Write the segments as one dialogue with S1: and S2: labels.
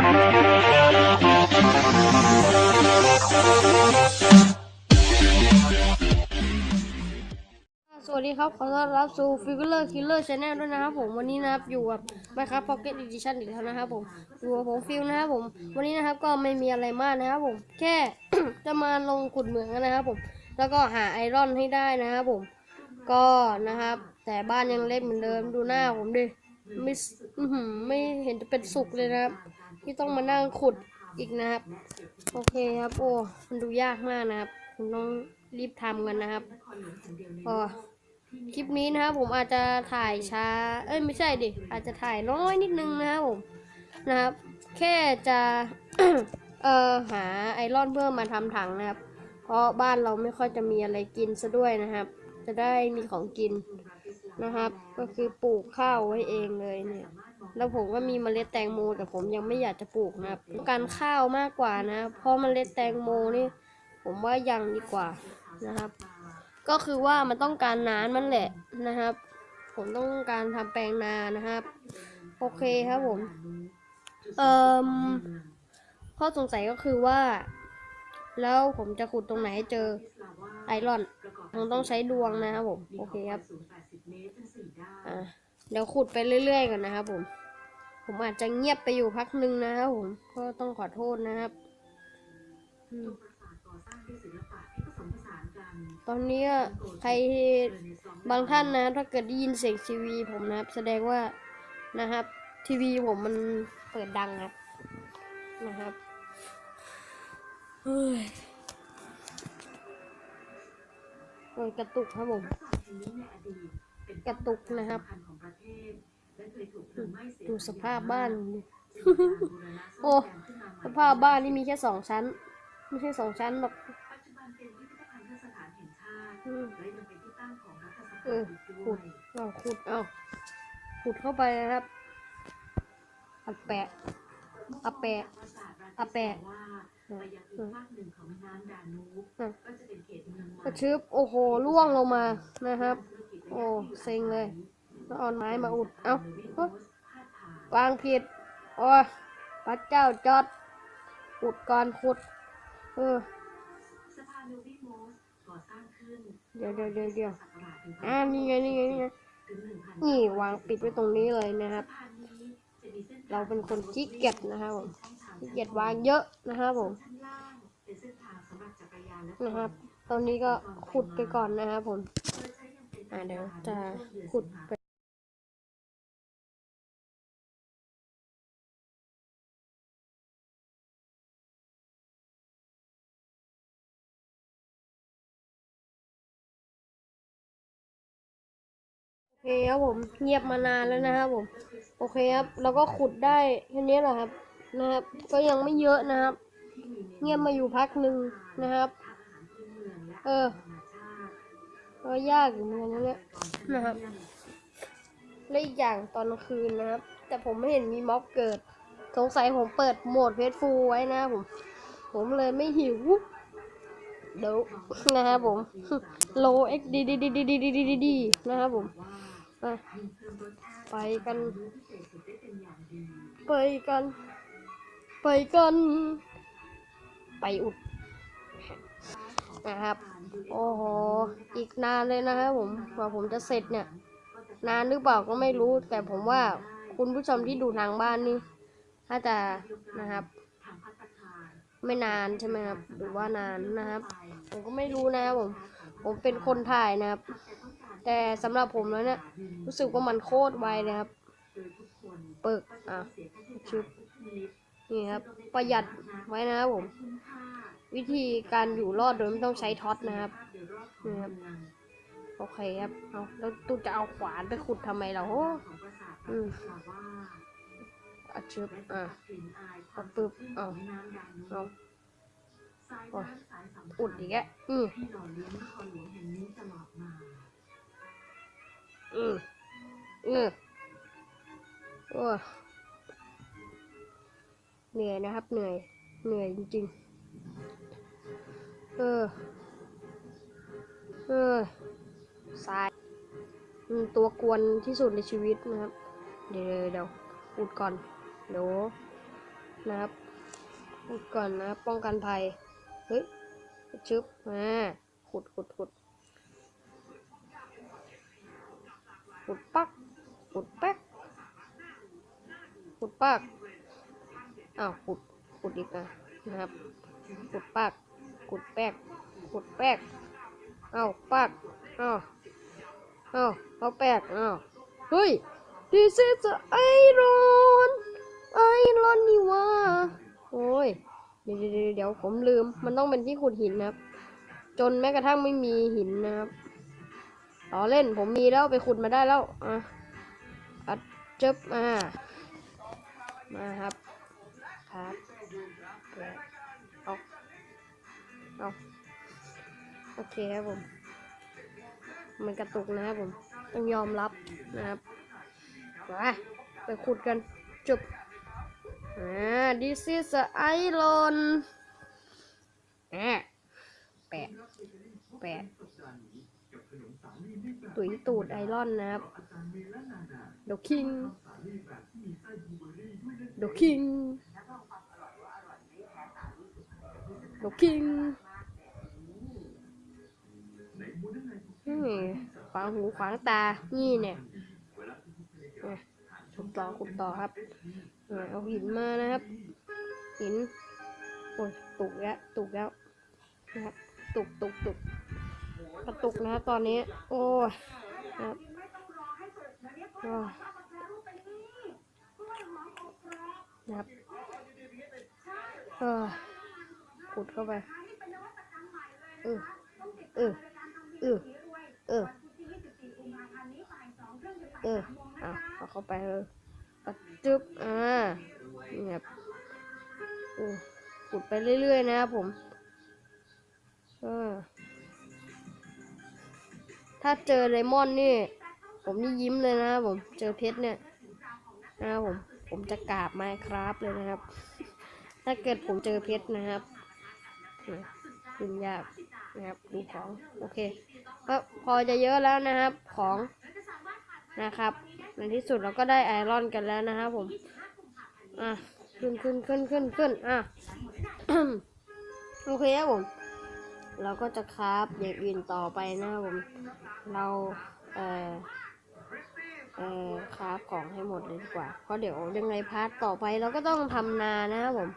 S1: สวัสดีครับ ขอต้อนรับสู่ Figure Killer Channel ด้วยนะครับผมวันนี้นะครับอยู่กับ Minecraft Pocket Edition อีกแล้วนะครับผมอยู่กับผมฟิลนะครับผมวันนี้นะครับก็ไม่มีอะไรมากนะครับผมแค่ จะมาลงขุดเหมืองนะครับผมแล้วก็หาไอรอนให้ได้นะครับผมก็นะครับ แต่บ้านยังเล็กเหมือนเดิมดูหน้าผมดิไม่ไม่เห็นจะเป็นสุขเลยนะครับ ที่ต้องมานั่งขุดอีกนะครับ โอเคครับโอ้มันดูยากมากนะครับคุณต้องรีบทำกันนะครับก็คลิปนี้นะครับผมอาจจะถ่ายช้า เอ้ยไม่ใช่ดิอาจจะถ่ายน้อยนิดนึงนะครับผมนะครับ แค่จะเอ่อหาไอรอนเพิ่มมาทำถังนะครับ เพราะบ้านเราไม่ค่อยจะมีอะไรกินซะด้วยนะครับ จะได้มีของกินนะครับ ก็คือปลูกข้าวไว้เองเลยเนี่ย แล้วผมก็มีเมล็ดแตงโม แต่ผมยังไม่อยากจะปลูกนะครับต้องการข้าวมากกว่านะเพราะเมล็ดแตงโมนี่ ผมว่ายังดีกว่านะครับ ก็คือว่ามันต้องการน้ำมันแหละนะครับ ผมต้องการทำแปลงนานะครับ โอเคครับผมเอ่อข้อสงสัยก็คือว่า แล้วผมจะขุดตรงไหนให้เจอไอรอนผมต้องใช้ดวงนะครับผม โอเคครับ อะเดี๋ยวขุดไปเรื่อยๆก่อนนะครับผม ผมอาจจะเงียบไปอยู่พักหนึ่งนะครับผมก็ต้องขอโทษนะครับตอนนี้ใครบางท่านนะ ถ้าเกิดได้ยินเสียงทีวีผมนะครับ แสดงว่านะครับ ทีวีผมมันเปิดดังครับนะครับเฮ้ยกระตุกครับผมกระตุกนะครับ ดูสภาพบ้าน โอ้สภาพบ้านนี่มีแค่สองชั้น ไม่ใช่สองชั้นหรอกอืมเออขุดเอาขุดเอาขุดเข้าไปนะครับอัดแปะอัดแปะอัดแปะอืมอืมอืมกระชึบโอ้โหล่วงลงมานะครับ โอ้เซ็งเลย แล้วเอาไม้มาอุด เอ้าเฮ้ยวางผิด โอ้ยพระเจ้าจอด อุดก่อนขุด เออเดี๋ยวเดี๋ยวเดี๋ยวเดี๋ยวอ่านี่ไงนี่ไงนี่ไงนี่วางปิดไว้ตรงนี้เลยนะครับ เราเป็นคนขี้เกียจนะครับผมขี้เกียจวางเยอะนะครับผมนะครับ ตอนนี้ก็ขุดไปก่อนนะครับผม อ่าเดี๋ยวจะขุดไป คครับผมเงียบมานานแล้วนะครับผม โอเคครับแล้วก็ขุดได้แค่นี้แหละครับนะครับ ก็ยังไม่เยอะนะครับ เงียบมาอยู่พักหนึ่งนะครับ เออก็ยากอยู่เหมือนกันนะเนี่ยนะครับและอีกอย่างตอนกลางคืนนะครับ แต่ผมไม่เห็นมีม็อบเกิด สงสัยผมเปิดโหมดเพจฟูไว้นะผม ผมเลยไม่หิวเดี๋ยวนะครับผมโลเอ็กดีดีดีดีดีดีดีดีนะครับผม ไปกัน ไปกัน ไปกัน ไปอุดนะครับ โอ้โห อีกนานเลยนะครับผมกว่าผมจะเสร็จเนี่ย นานหรือเปล่าก็ไม่รู้ แต่ผมว่าคุณผู้ชมที่ดูทางบ้านนี่ถ้าจะนะครับ ไม่นานใช่ไหมครับ หรือว่านานนะครับ ผมก็ไม่รู้นะครับผม ผมเป็นคนถ่ายนะครับ แต่สำหรับผมแล้วเนี่ยรู้สึกว่ามันโคตรไวเลยครับ เปิกอะชึบนี่ครับ ประหยัดไว้นะครับผม วิธีการอยู่รอดโดยไม่ต้องใช้ท็อตนะครับนี่ครับโอเคครับเอาแล้วตูจะเอาขวานไปขุดทำไมเราโอ้อืมอะชึบอะเอาปึ๊บเอาเอาอุดอีกแล้วอืม อืมอืมโอ้เหนื่อยนะครับ เหนื่อย เหนื่อยจริงๆ เออ เออทรายตัวกวนที่สุดในชีวิตนะครับ เดี๋ยวเดี๋ยวอุดก่อนเดี๋ยวนะครับขุดก่อนนะ ป้องกันภัย เฮ้ยชึบมาขุดขุดขุด ขุดปักขุดแป๊กขุดปักอ้าวขุดขุดอีกนะนะครับขุดปักขุดแป๊กขุดแป๊กอ้าวปักอ้าวอ้าวเอาแป๊กอ้าวเฮ้ย this is iron iron นี่ว่าโอ้ยเดี๋ยวเดี๋ยวเดี๋ยวผมลืม มันต้องเป็นที่ขุดหินนะครับ จนแม้กระทั่งไม่มีหินนะครับ ต่อเล่นผมมีแล้วไปขุดมาได้แล้วอะอัดจึบมามาครับครับเอาเอาโอเคครับผม มันกระตุกนะครับผม ต้องยอมรับนะครับไปไปขุดกันจุบอ่า this is a iron อ่า แปะตุยตูดไอรอนนะครับเด e คิงเด e คิงเด e คิงนี่ขวางหูขวางตา นี่เนี่ยขุดต่อขุดต่อครับเอาหินมานะครับ หิน โอ้ยตุกแล้วตุกแล้วนะครับ ตุกตุกตุกกระตุกนะครับตอนนี้ โอ้ยนะครับนะครับเออขุดเข้าไปเออเออเออเออเออเอาเอาเข้าไปเลยปัดจึ๊บอ่าเนี่ครับโอ้ขุดไปเรื่อยๆนะครับผม ถ้าเจอเลมอนนี่ ผมนี่ยิ้มเลยนะครับผมเจอเพชรเนี่ยนะครับผมผมจะกราบไมครับเลยนะครับ ถ้าเกิดผมเจอเพชรนะครับขึ้นยากนะครับดูของโอเคก็พอจะเยอะแล้วนะครับของนะครับในที่สุดเราก็ได้ไอรอนกันแล้วนะครับผมอะขึ้นขึ้นขึ้นขึ้นขึ้นอะโอเคครับผม เราก็จะคราฟอย่างอื่นต่อไปนะผม เราเอ่อเอ่อคราฟของให้หมดเลยดีกว่า เพราะเดี๋ยวยังไงพาร์ทต่อไปเราก็ต้องทำนานะครับผม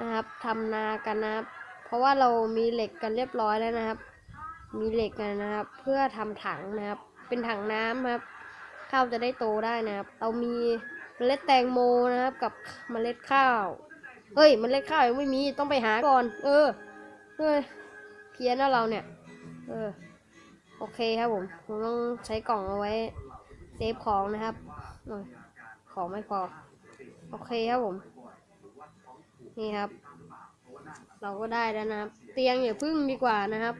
S1: นะครับทำนากันนะครับ เพราะว่าเรามีเหล็กกันเรียบร้อยแล้วนะครับ มีเหล็กกันนะครับ เพื่อทำถังนะครับ เป็นถังน้ำครับ ข้าวจะได้โตได้นะครับ เรามีเมล็ดแตงโมนะครับ กับเมล็ดข้าวเฮ้ยเมล็ดข้าวยังไม่มี ต้องไปหาก่อน เออ เฮ้ย พี้ยนนะเราเนี่ย เออ โอเคครับผม ผมต้องใช้กล่องเอาไว้เซฟของนะครับอของไม่พอ โอเคครับผม นี่ครับ เราก็ได้แล้วนะครับ เตียงอย่าพึ่งดีกว่านะครับ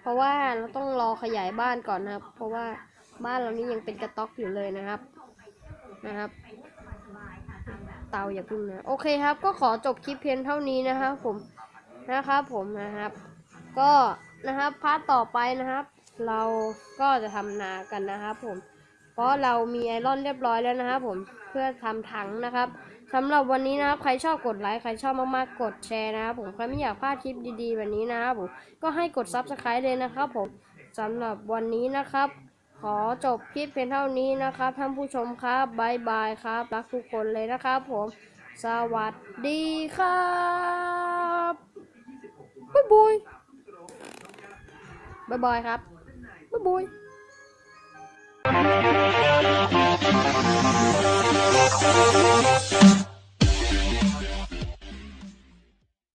S1: เพราะว่าเราต้องรอขยายบ้านก่อนนะครับ เพราะว่าบ้านเรานี่ยังเป็นกระต๊อกอยู่เลยนะครับ นะครับเตาอย่าพึ่งนะ โอเคครับ ก็ขอจบคลิปเพียงเท่านี้นะครับผม นะครับผมนะครับ ก็นะครับพาร์ทต่อไปนะครับ เราก็จะทำนากันนะครับ ผม เพราะเรามีไอรอนเรียบร้อยแล้วนะครับ ผมเพื่อทำถังนะครับสำหรับวันนี้นะครับ ใครชอบกดไลค์ใครชอบมากๆกดแชร์นะครับ ผมใครไม่อยากพลาดคลิปดีๆแบบนี้นะครับผมก็ให้กด subscribe เลยนะครับ ผมสำหรับวันนี้นะครับ ขอจบคลิปเพียงเท่านี้นะครับท่านผู้ชมครับบายบายครับรักทุกคนเลยนะครับ ผม สวัสดีครับบ๊ายบาย บ๊ายบายครับ บ๊ายบาย
S2: Thank